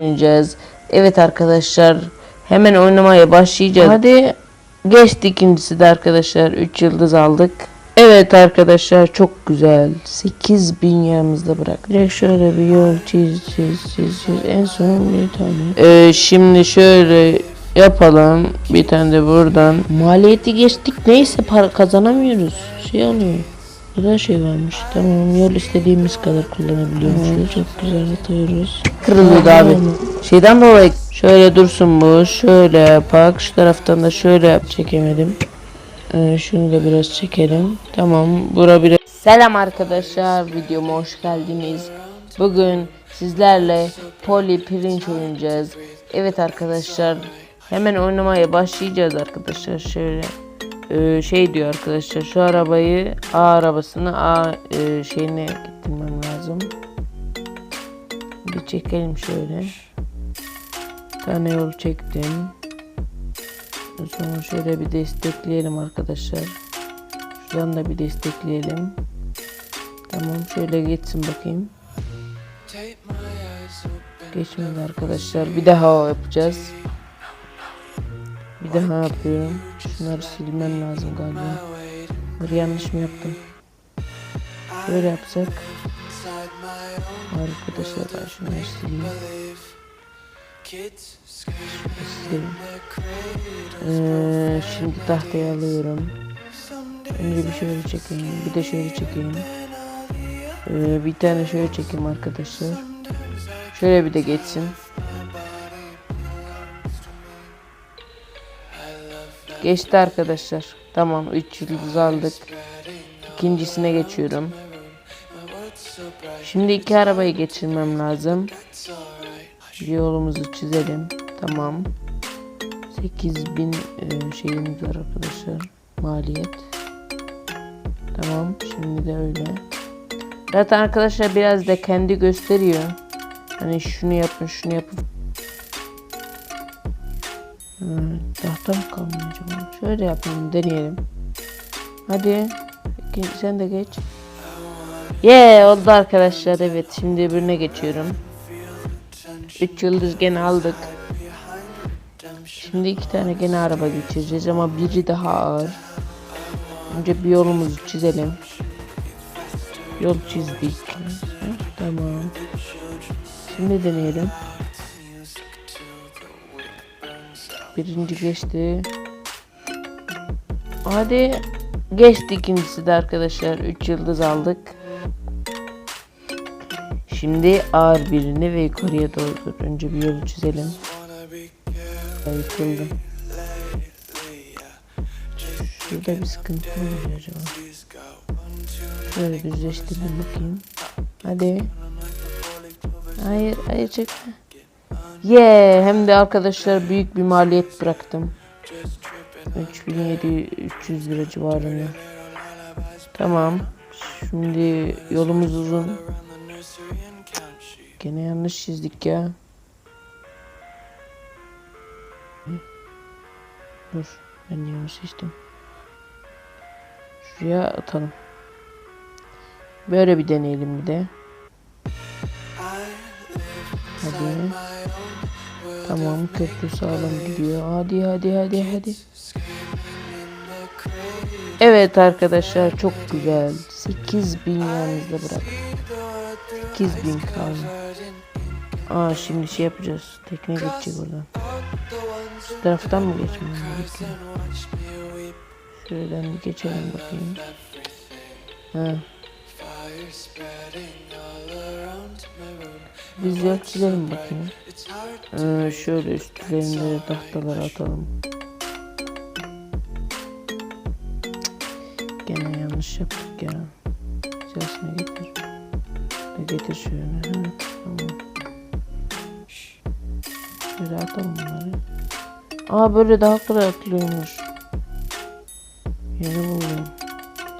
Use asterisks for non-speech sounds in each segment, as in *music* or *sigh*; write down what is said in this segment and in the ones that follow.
oynayacağız. Evet arkadaşlar hemen oynamaya başlayacağız. Hadi geçti ikincisi de arkadaşlar 3 yıldız aldık. Evet arkadaşlar çok güzel. 8000 yanımızda bırak. Direkt şöyle bir yol çiz çiz çiz çiz. En son bir tane. Ee, şimdi şöyle yapalım. Bir tane de buradan. Maliyeti geçtik. Neyse para kazanamıyoruz. Şey oluyor. Burada şey varmış. Tamam yol istediğimiz kadar kullanabiliyormuşuz. çok güzel atıyoruz. Kırılıyordu abi. Şeyden dolayı şöyle dursun bu. Şöyle yapak. Şu taraftan da şöyle yap. Çekemedim. Ee, şunu da biraz çekelim. Tamam. Bura biraz. Selam arkadaşlar. Videoma hoş geldiniz. Bugün sizlerle Poli Pirinç oynayacağız. Evet arkadaşlar. Hemen oynamaya başlayacağız arkadaşlar. Şöyle ee, şey diyor arkadaşlar şu arabayı A arabasını A e, şeyine getirmem lazım. Bir çekelim şöyle. Bir tane yol çektim. Sonra şöyle bir destekleyelim arkadaşlar. Şuradan da bir destekleyelim. Tamam şöyle geçsin bakayım. Geçmedi arkadaşlar. Bir daha yapacağız. Bir daha yapıyorum. Şunları silmem lazım galiba. Bunları yanlış mı yaptım? Şöyle yapsak. Arkadaşlar ben şunları sileyim. Sileyim. Ee, şimdi tahtayı alıyorum. Önce bir şöyle çekeyim. Bir de şöyle çekeyim. Ee, bir tane şöyle çekeyim arkadaşlar. Şöyle bir de geçsin. Geçti arkadaşlar. Tamam 3 yıldız aldık. İkincisine geçiyorum. Şimdi iki arabayı geçirmem lazım. Bir yolumuzu çizelim. Tamam. 8000 e, şeyimiz var arkadaşlar. Maliyet. Tamam. Şimdi de öyle. Zaten arkadaşlar biraz da kendi gösteriyor. Hani şunu yapın şunu yapın. Hmm, tahta mı kalmıyor acaba? Şöyle yapalım deneyelim. Hadi. Sen de geç. Yeah oldu arkadaşlar evet şimdi öbürüne geçiyorum. 3 yıldız gene aldık. Şimdi iki tane gene araba geçireceğiz ama biri daha ağır. Önce bir yolumuzu çizelim. Yol çizdik. Tamam. Şimdi deneyelim. Birinci geçti. Hadi geçti ikincisi de arkadaşlar. 3 yıldız aldık. Şimdi ağır birini ve yukarıya doğru. Önce bir yolu çizelim. Ay, Yıkıldı. Şurada bir sıkıntı mı oluyor acaba? Şöyle düzleştirdim bakayım. Hadi. Hayır, hayır çekme. Yeah, hem de arkadaşlar büyük bir maliyet bıraktım. 3700 lira civarında. Tamam. Şimdi yolumuz uzun. Gene yanlış çizdik ya. Dur. Ben yanlış seçtim. Şuraya atalım. Böyle bir deneyelim bir de. Hadi. Tamam köprü sağlam gidiyor. Hadi hadi hadi hadi. Evet arkadaşlar çok güzel. 8000 yanınızda bırak. 8000 kaldı. Aa şimdi şey yapacağız. Tekne geçecek oradan. Şu taraftan mı geçmem gerekiyor? Şuradan geçelim bakayım. Ha. Biz yol çizelim bakayım. Ee, şöyle üstlerinde tahtaları atalım. Gene yanlış yaptık ya. Sesini getir. Getir şöyle. Ha, tamam. Şöyle atalım bunları. Aa böyle daha kolay atılıyormuş. Yeni buldum.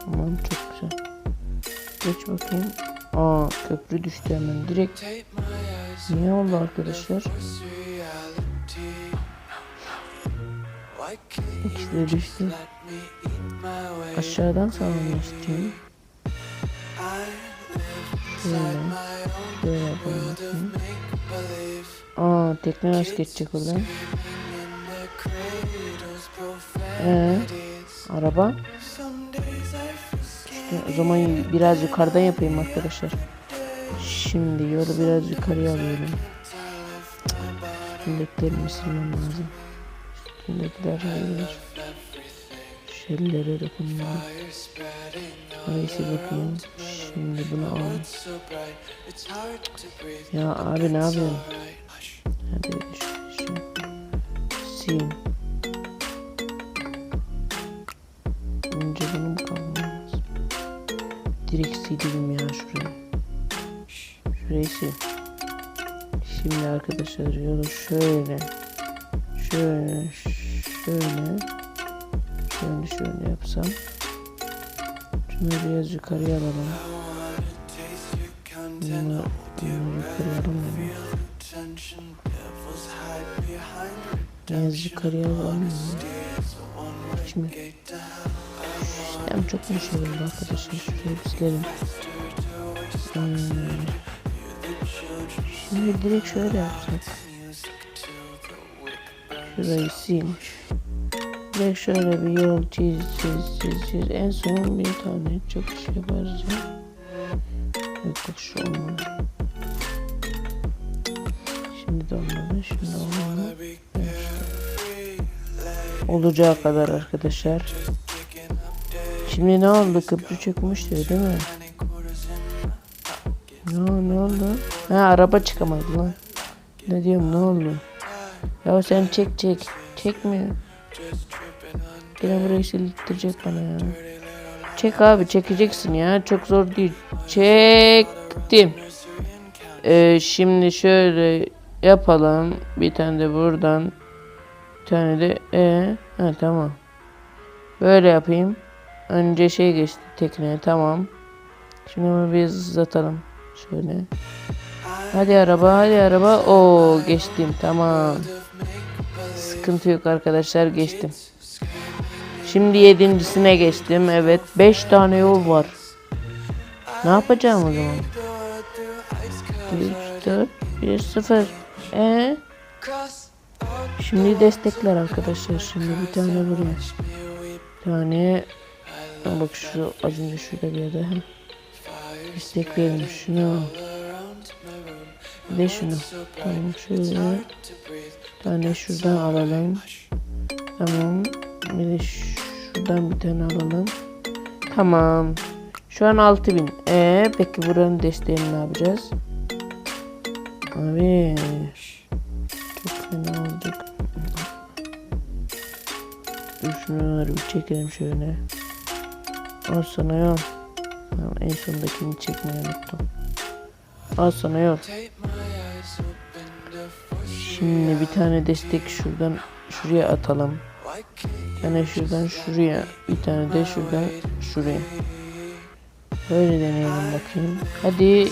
Tamam çok güzel. Geç bakayım. Aa köprü düştü hemen direkt. Niye oldu arkadaşlar? İkisi de düştü. Aşağıdan sağlamlaştırayım. Şöyle. Şöyle yapalım bakayım. Aa tekne nasıl geçecek oradan? Ee, araba? İşte o zaman biraz yukarıdan yapayım arkadaşlar. Şimdi yolu biraz yukarıya alıyorum. Üstündekilerimi silmem lazım. Üstündekiler hayır. Şellere dokunma. Neyse bakayım. Şimdi bunu al. Ya abi ne yapıyorsun? Hadi şu. Sil. Direkt sildim ya şurayı. Şurayı sil. Şimdi arkadaşlar yolu şöyle. Şöyle. Şöyle. Şöyle şöyle yapsam. Şunları biraz yukarıya alalım. Bunları, bunları yukarıya alalım. Biraz yukarıya alalım. Şimdi çok mu oldu arkadaşlar şurayı silelim. Hmm. Şimdi direkt şöyle yapsak. Şurayı sil. Direkt şöyle bir yol çiz çiz çiz çiz. En son bir tane çok şey yaparız ya. Yok şu olmadı. Şimdi de olmadı. Şimdi olmadı. Olacağı kadar arkadaşlar. Şimdi ne oldu? Köprü çökmüş diyor değil mi? Ne, ne oldu? Ha araba çıkamadı lan. Ne diyorum ne oldu? Ya sen çek çek. Çekmiyor. Yine burayı sildirecek bana ya. Çek abi çekeceksin ya. Çok zor değil. Çektim. Ee, şimdi şöyle yapalım. Bir tane de buradan. Bir tane de e ha tamam. Böyle yapayım. Önce şey geçti tekneye tamam. Şimdi bunu bir hızlatalım. Şöyle. Hadi araba hadi araba. Oo geçtim tamam. Sıkıntı yok arkadaşlar geçtim. Şimdi yedincisine geçtim. Evet. Beş tane yol var. Ne yapacağım o zaman? 3, 4, 1, 0. Ee? Şimdi destekler arkadaşlar. Şimdi bir tane buraya. Bir tane. Ha, bak şu az önce şurada bir yerde. ha. Destekleyelim şunu. De şunu. Tamam şöyle. Tane şuradan alalım. Tamam. Bir de şuradan bir tane alalım. Tamam. Şu an 6000. Ee, peki buranın desteğini ne yapacağız? Abi. Çok fena olduk. Şunları bir çekelim şöyle. Al sana yol. Tamam, en sondakini çekmeyi unuttum. Al sana yol. Şimdi bir tane destek şuradan şuraya atalım. Tane şuradan şuraya. Bir tane de şuradan şuraya. Böyle deneyelim bakayım. Hadi.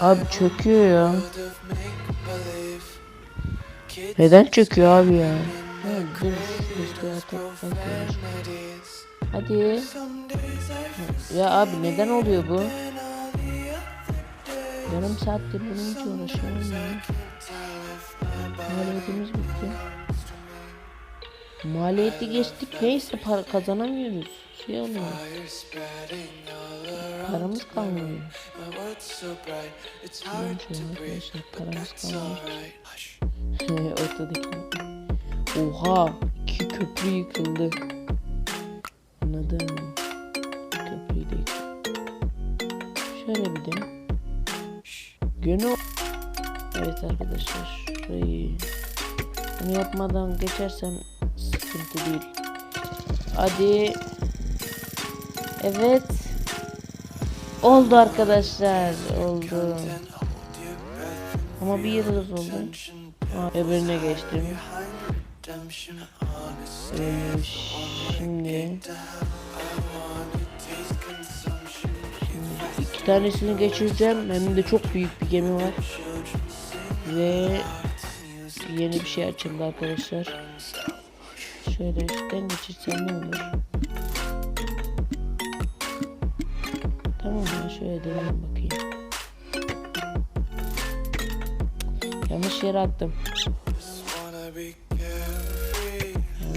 Abi çöküyor ya. Neden çöküyor abi ya? Ha, dur, desteği atak- Hadi. Ya abi neden oluyor bu? Yarım saattir bunun için uğraşıyorum ya. Maliyetimiz bitti. Maliyeti geçtik neyse para kazanamıyoruz. Şey oluyor. Paramız kalmıyor. Şöyle arkadaşlar paramız kalmıyor. Ortadaki. Oha iki köprü yıkıldı. Anladım. Köprüyü de. Şöyle bir de. Gönül. Evet arkadaşlar şurayı bunu yapmadan geçersem sıkıntı değil. Hadi. Evet. Oldu arkadaşlar. Oldu. Ama bir yıldız oldu. Aa, öbürüne geçtim. Ee, şimdi iki tanesini geçireceğim. Hem de çok büyük bir gemi var. Ve yeni bir şey açıldı arkadaşlar. Şöyle üstten geçirsem ne olur? Tamam şöyle deneyelim bakayım. Yanlış yere attım.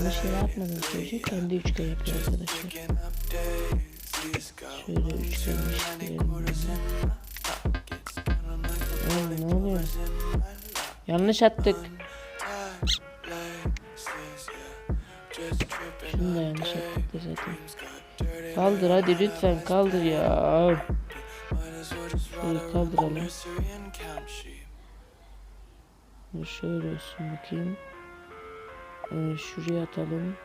Yanlış yere atmadım sürece kendi üçgen yapıyor arkadaşlar. Şöyle üçgen işleyelim. ne oluyor? Yanlış attık. Şunu da yanlış attık da zaten. Kaldır hadi lütfen kaldır ya. Şöyle kaldıralım. Şöyle olsun bakayım. Ee, şuraya atalım.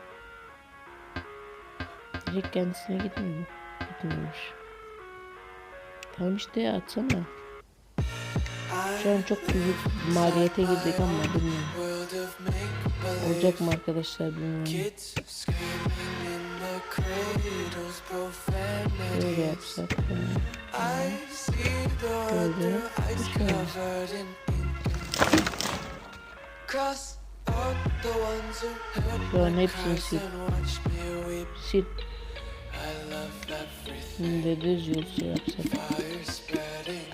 Direkt kendisine gitmiyor mu? Gitmiyormuş. Tamam işte atsana. Şu an çok büyük maliyete girdik ama bilmiyorum. Olacak mı arkadaşlar bilmiyorum. Böyle yapsak. Böyle. through Şu an hepsini sil. Sil. Şimdi düz yol şey yapsak.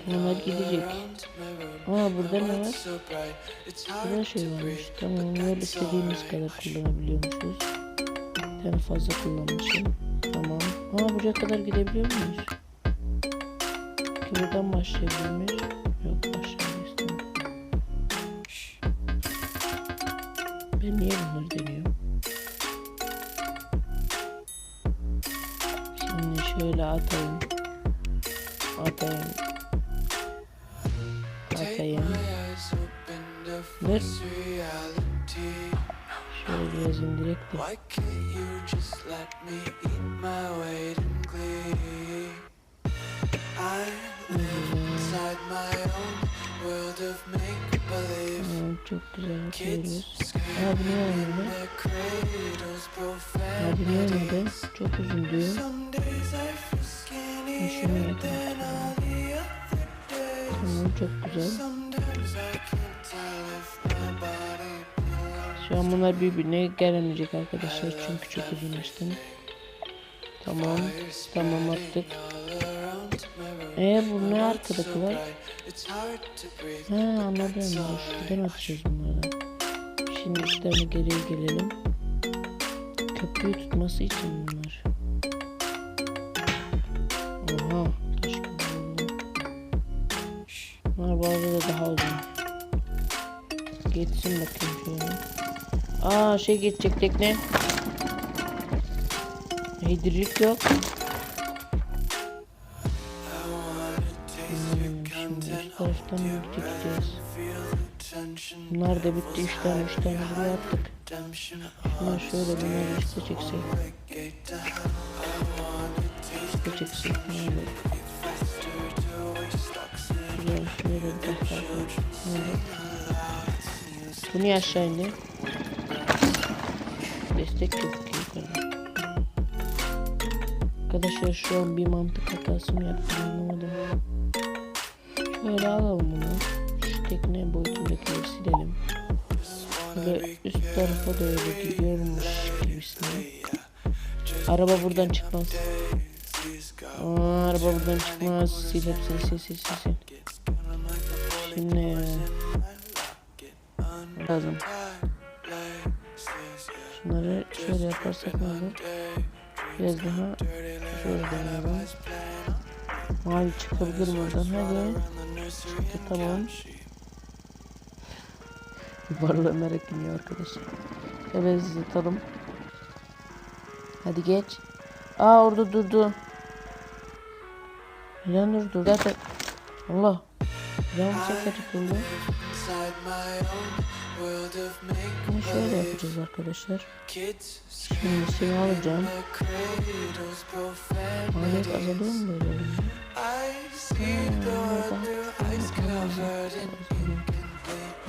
Bunlar gidecek. Aa burada ne var? Burada şey varmış. Tamam yol istediğimiz kadar kullanabiliyormuşuz. Tane fazla kullanmışım. Tamam. Aa buraya kadar gidebiliyor muyuz? Buradan başlayabiliyor muyuz? Yok başlayamayız. Niye bunları deniyorum? Şimdi şöyle atayım. Atayım. Atayım. reality. Şöyle yazayım direkt de. Tamam, çok güzel yapıyoruz. Bu ne olmadı? bu ne olmadı? Çok uzun diyor. Tamam çok güzel. Şu an bunlar birbirine gelemeyecek arkadaşlar çünkü çok açtım. Tamam. Tamam attık. Ee bu ne arkadakiler? Ha anladım. Şuradan atacağız bunları. Şimdi üstlerine geriye gelelim. Köprüyü tutması için bunlar. Oha. Taş. Bunlar bu arada daha uzun. Geçsin bakayım şöyle. Aa şey geçecek tekne. Hidrik yok. Hmm, şimdi üst taraftan mı gideceğiz? Bunlar da bitti. Üç tane üç tane buraya attık. Bunlar şöyle bunları üste çeksek. Üste çeksek. Şuraya şuraya da bir taş daha koy. Ne olur? Bu niye aşağı indi? Destek ki yukarıda. Arkadaşlar şu an bir mantık hatası mı yaptım anlamadım. Şöyle alalım bunu. Tarafa doğru gidiyormuş gibisine. Araba buradan çıkmaz. Aa, araba buradan çıkmaz. Sil hepsini sil sil sil sil. Şimdi. Lazım. Şunları şöyle yaparsak ne olur? Biraz daha şöyle deneyelim. Mavi çıkabilir mi oradan? Hadi. Çıktı tamam. *laughs* Merak iniyor arkadaşlar. Evet atalım. Hadi geç. Aa orada durdu. Neden durdu? Zaten Allah. Neden bu sefer tutuldu? Bunu şöyle yapacağız arkadaşlar. Şimdi seni alacağım. Maliyet azalıyor mu böyle olunca?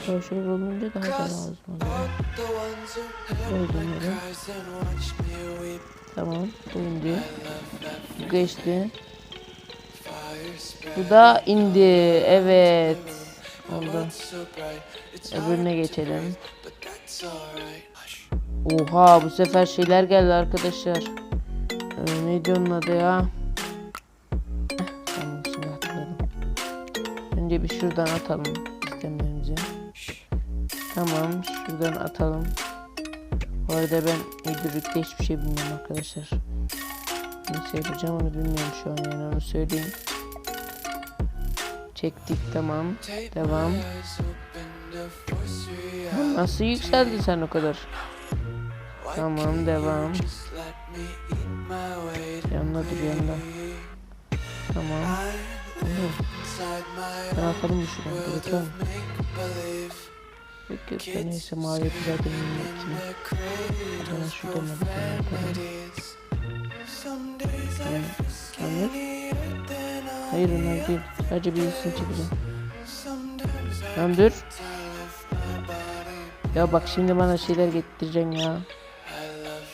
Şöyle şöyle olunca daha da lazım dönelim. Tamam. İndi. Bu geçti. Bu da indi. Evet. Oldu. Öbürüne geçelim. Oha bu sefer şeyler geldi arkadaşlar. Ee, neydi onun adı ya? Heh, tamam şimdi hatırladım. Önce bir şuradan atalım. Tamam şuradan atalım. Bu arada ben hidrolikte hiçbir şey bilmiyorum arkadaşlar. Nasıl yapacağım onu bilmiyorum şu an yani onu söyleyeyim. Çektik tamam. Devam. Nasıl yükseldin sen o kadar? Tamam devam. Yanına dur yanına. Tamam. My Ben atalım mı şuradan? world Yok da neyse mavi yapı zaten ünlü In hepsini. the cradles, şuradan da bir tane atalım. profanities. Some days I Tamam. feel Anlık. skinnier than I Hayır onlar değil. Sadece birisini çekeceğim. Sometimes I Tamam dur. Ya bak şimdi bana şeyler getireceksin ya.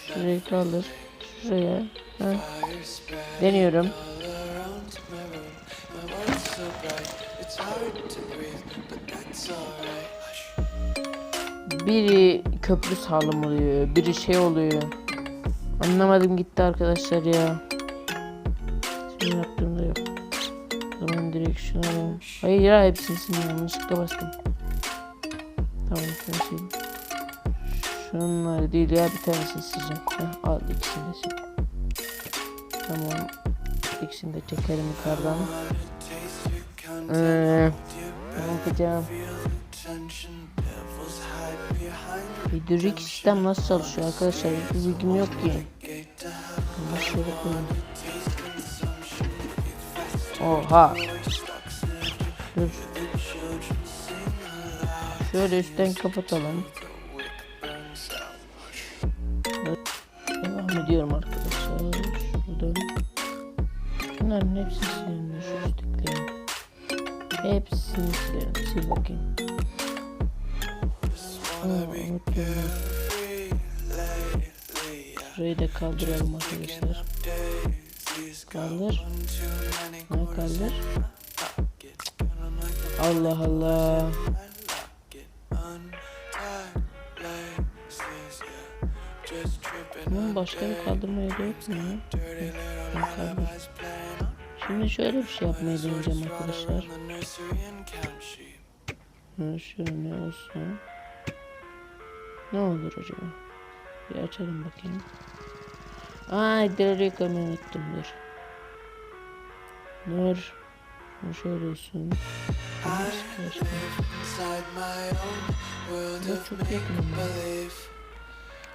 Şurayı kaldır. Şuraya. Ha. Deniyorum. it's hard to breathe, but that's alright. Biri köprü sağlam oluyor. Biri şey oluyor. Anlamadım gitti arkadaşlar ya. Şimdi yaptığımda yok. O zaman direkt şunu alalım. Hayır ya hepsini sildim. Yanlışlıkla bastım. Tamam şunu sil. Şunlar değil ya bir tanesini sileceğim. Heh, al ikisini de sil. Tamam. İkisini de çekelim yukarıdan. Ee, ne yapacağım? Hidrolik sistem nasıl çalışıyor arkadaşlar? Hiçbir bilgim yok ki. şöyle koyayım. Oha. Dur. Şöyle üstten kapatalım. Devam ediyorum arkadaşlar. Şuradan. Şunların hepsini silelim. Şu üsttekilerin. Hepsini silelim. Sil bakayım. Şurayı da kaldıralım arkadaşlar. Kaldır. Ha kaldır. Allah Allah. Bunun başka bir kaldırmaya da yok mu kaldır. Şimdi şöyle bir şey yapmayı deneyeceğim arkadaşlar. Ha, şöyle olsun. Ne olur acaba? Bir açalım bakayım. Ay hidrolik koymayı unuttum dur. Dur. Şöyle olsun. Ya çok yakın ama. make-believe.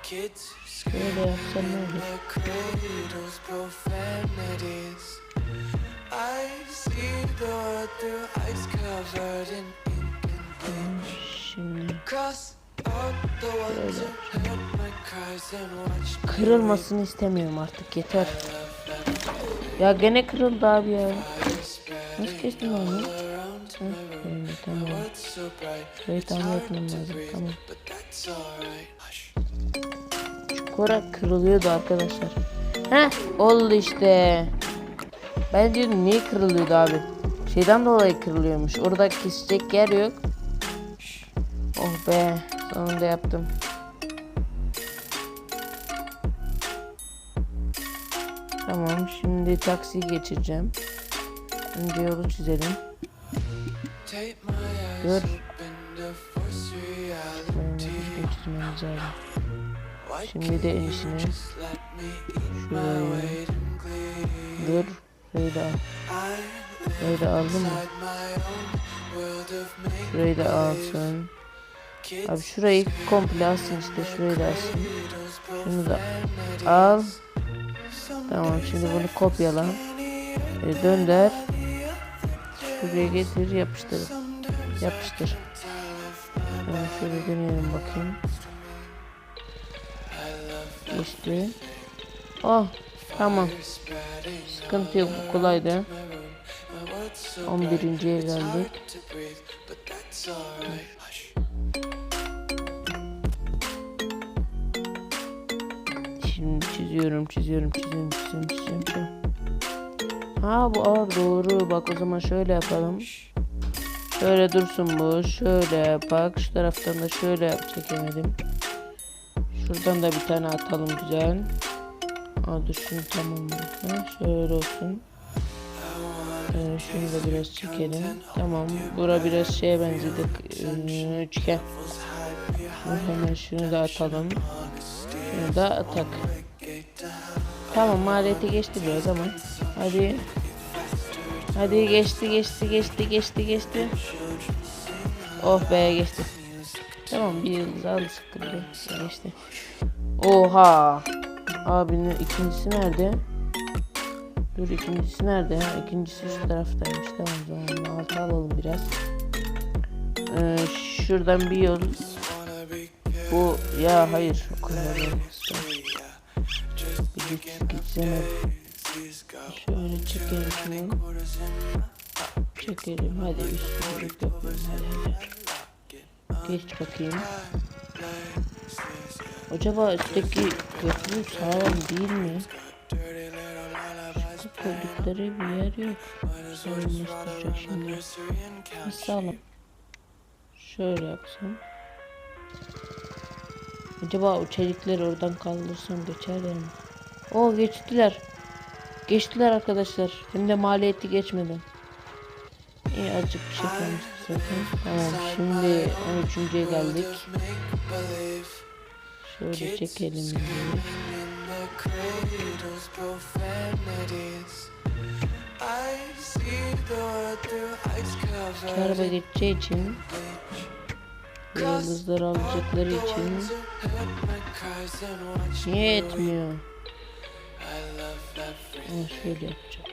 Kids Şöyle yapsam ne olur? Şimdi Me kırılmasını istemiyorum artık yeter. Ya gene kırıldı abi ya. Nasıl kestim around Hı, öyle, tamam. Şurayı tamir etmem lazım. Tamam. Çukura kırılıyordu arkadaşlar. Heh oldu işte. Ben diyordum niye kırılıyordu abi. Şeyden dolayı kırılıyormuş. Orada kesecek yer yok. Oh be sonunda yaptım. Tamam şimdi taksiyi geçireceğim. Önce yolu çizelim. Dur. çizmemiz lazım. Şimdi de enişine. glee? Dur. Şurayı da al. Şurayı da aldın mı? Şurayı da alsın. Abi şurayı komple alsın işte şurayı da alsın. Şunu da al. Tamam şimdi bunu kopyala. E, dönder. Şuraya getir yapıştır. Yapıştır. I lift my Tamam şöyle deneyelim bakayım. Geçti. Oh tamam. Sıkıntı yok bu kolaydı. my room. My world's so 11.ye It's hard geldik. Şimdi çiziyorum çiziyorum çiziyorum çiziyorum çiziyorum. çiziyorum. Ha bu ağır doğru. Bak o zaman şöyle yapalım. Şöyle dursun bu. Şöyle bak şu taraftan da şöyle yap çekemedim. Şuradan da bir tane atalım güzel. Aa şunu tamam? Ha, şöyle olsun. Ee, şunu da biraz çekelim. Tamam. Bura biraz şeye benzedi. Ee, üçgen. Hemen şunu da atalım. Şunu da atak. Tamam maliyeti geçti biraz ama. Hadi. Hadi geçti geçti geçti geçti geçti. Oh be geçti. Tamam bir yıldız aldı bile. Geçti. Oha. Abinin ikincisi nerede? Dur ikincisi nerede ya? İkincisi şu taraftaymış. Tamam o zaman altı alalım biraz. Ee, şuradan bir yol. Bu ya hayır. O kadar olmaz. Bir git gitsene. Şöyle çekelim şunu. Çekelim hadi üstünlük yapıyorum hadi hadi. Geç bakayım. Acaba üstteki köprü sağlam değil mi? Şu koydukları bir yer yok. Sağlamlaştıracak şimdi. Nasıl sağlam? Şöyle yapsam. Acaba o çelikleri oradan kaldırsam geçerler mi? Oo geçtiler. Geçtiler arkadaşlar. Hem de maliyeti geçmeden. İyi azıcık bir şey kalmıştı zaten. Tamam şimdi 13.ye geldik. Şöyle çekelim. İki araba geçeceği için yıldızları alacakları için niye etmiyor? Ha, şöyle yapacağım.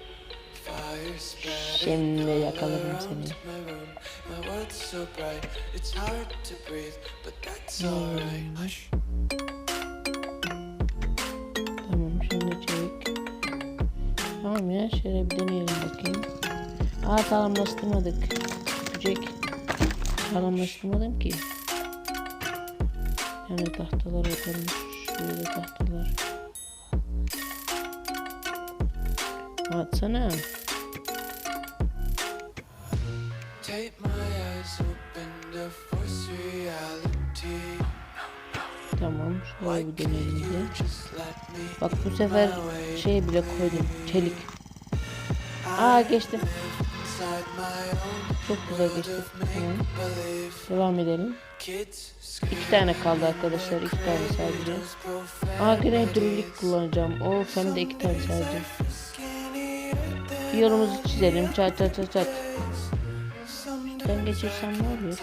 Şimdi yakaladım seni. Tamam şimdi çek. Tamam ya şöyle bir deneyelim bakayım. Aa tamamlaştırmadık. Öpecek. Tamamlaştırmadım ki. Yani tahtalar atalım. Şöyle tahtalar. Atsana. Take my eyes open to force reality. Tamam. Şöyle bir deneyelim de. Bak bu sefer şey bile koydum. Çelik. Aa geçti. Çok güzel geçti. Believe. Devam edelim. İki tane kaldı arkadaşlar. iki tane sadece. Aa yine hidrolik kullanacağım. Of hem de iki tane sadece. Bir yolumuzu çizelim. Çat çat çat çat. Ben geçirsem ne oluyor?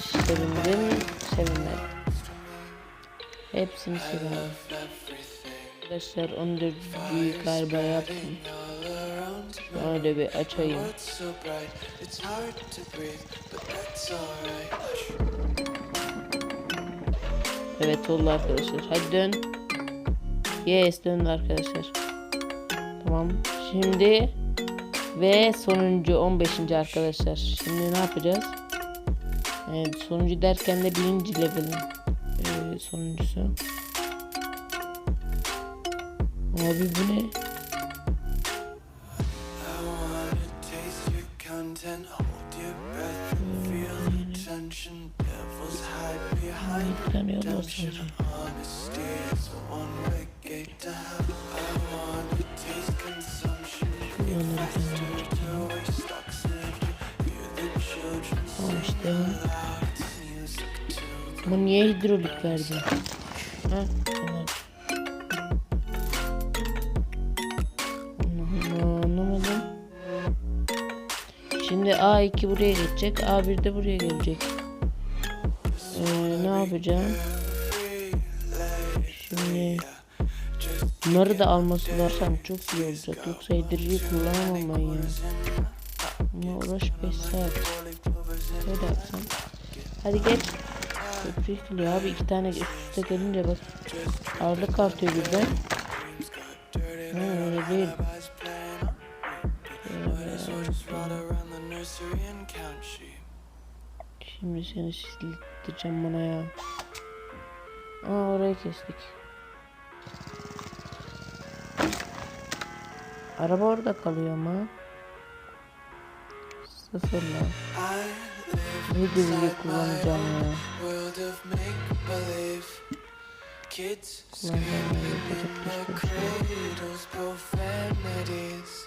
Sevindim. Sevinmedim. Hepsini sevindim. Arkadaşlar 14 büyük galiba yaptım. Şöyle bir açayım. Evet oldu arkadaşlar. Hadi dön. Yes döndü arkadaşlar. Tamam. Şimdi ve sonuncu 15. arkadaşlar. Şimdi ne yapacağız? Evet sonuncu derken de birinci level'in ee, sonuncusu. Abi bu ne? Your content, hold your breath and feel the tension. Devils hide behind redemption. Honesty is a one-way gate to hell. I wanna taste consumption. Kenara To waste oxygen. Hear the children Tamam işte. loud. It's music to Bu niye hidrolik verdi? Ha? A2 buraya geçecek. A1 de buraya gelecek. Ee, ne yapacağım? Şimdi bunları da alması lazım. Çok iyi olacak. Yoksa hidroliği kullanamam ben ya. Ama uğraş 5 saat. Böyle yapsam. Hadi geç. Köprü abi iki tane üst üste gelince bak ağırlık artıyor birden. Ha, öyle değil. Şimdi seni sildireceğim bana ya. Aa orayı kestik. Araba orada kalıyor ama. Sıfırla. Ne dili kullanacağım ya. Kids ya. in the cradles, profanities.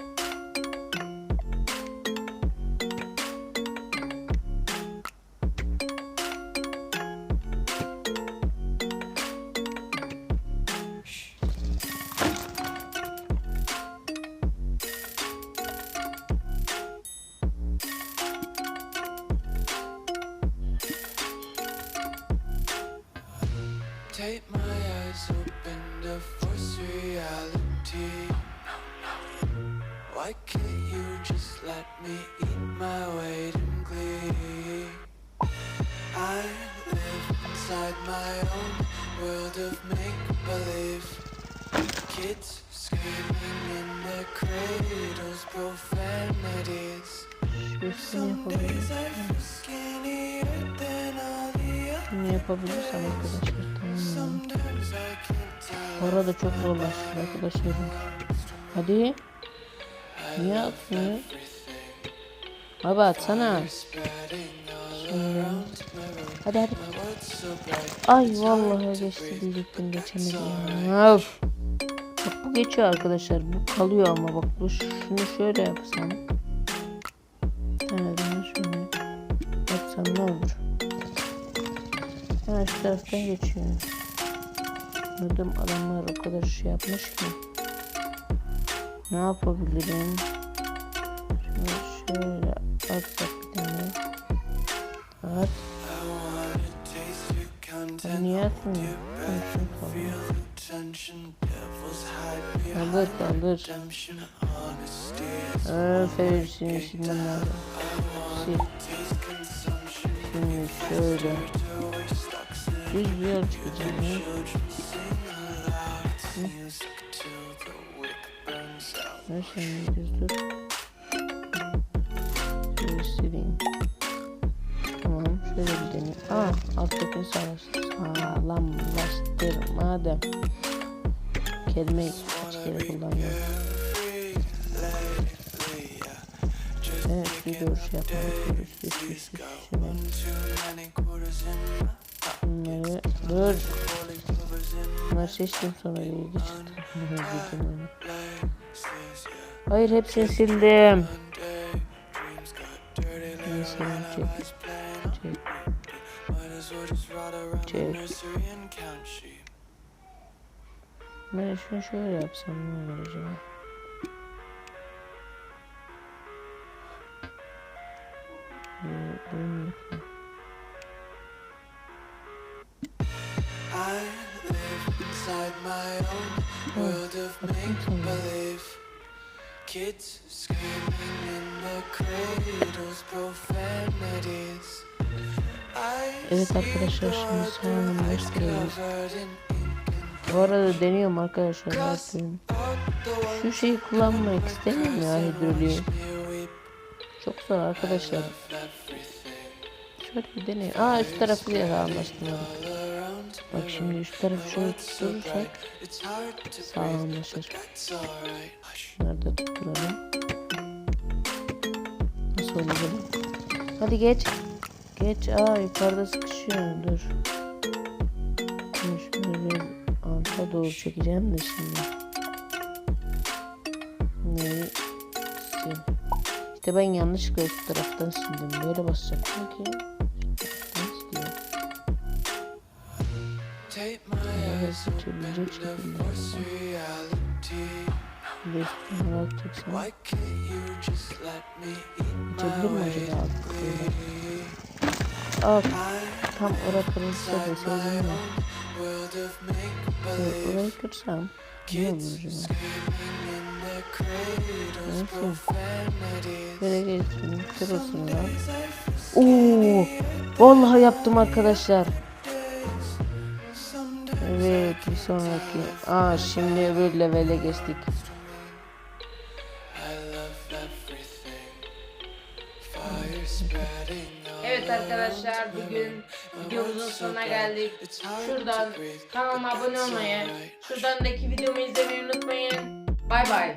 Hadi. Niye atmıyor? Abi atsana. Şimdi. Hadi hadi. Ay vallahi geçti diyecektim geçemedi. Of. Bak bu geçiyor arkadaşlar. Bu kalıyor ama bak bu şunu şöyle yapsam. Bunu şöyle yapsam ne olur? Hemen şu taraftan geçiyor. Anladım adamlar o kadar şey yapmış ki. Ne yapabilirim? Şunu şöyle atsak bir tane. At. Niye atmıyor? Kaldır kaldır. Aferin şimdi silmem lazım. Sil. Şimdi şöyle. Düz bir yol çıkacağım ya. Ver şimdi düz dur. Şöyle sileyim. Tamam şöyle bir deneyim. Aa alttakini. Sağlamlaştırmadım. Kelimeyi kaç kere kullanıyorum. Evet bir şey üst üst üst üst. Şöyle. Bunları dur. Bunları seçtim sonra değildi çıktı. Hayır hepsini sildim. Mesela çek. Ben şunu şöyle yapsam ne olur acaba? I live inside my own world of make believe. Kids screaming in their cradles, profanities. Evet arkadaşlar şimdi in ink Bu arada deniyorum arkadaşlar. The ones Şu şeyi kullanmak istemiyorum ya hidroliği. Çok zor arkadaşlar. Şöyle bir deneyim. Aa üst tarafı around Bak şimdi üst tarafı şöyle tutturursak sağlamlaşır. Hush. Nerede tutturalım? Nasıl olacak? Hadi geç. Geç. Aa yukarıda sıkışıyor. Dur. Dur şöyle bir alta doğru çekeceğim de şimdi. Neyi? İşte ben yanlışlıkla üst taraftan sildim. Böyle basacaktım ki. Mi way? acaba? Aa, tam oraya kırılsa deseydim ya. believe. orayı kırsam. Ne olur acaba? profanities. Böyle geçsin. Kırılsın lan. Oo, vallahi yaptım arkadaşlar. Evet, bir sonraki. Aa, şimdi öbür levele geçtik. Evet arkadaşlar bugün videomuzun sonuna geldik. Şuradan kanalıma abone olmayı, şuradan daki videomu izlemeyi unutmayın. Bay bay.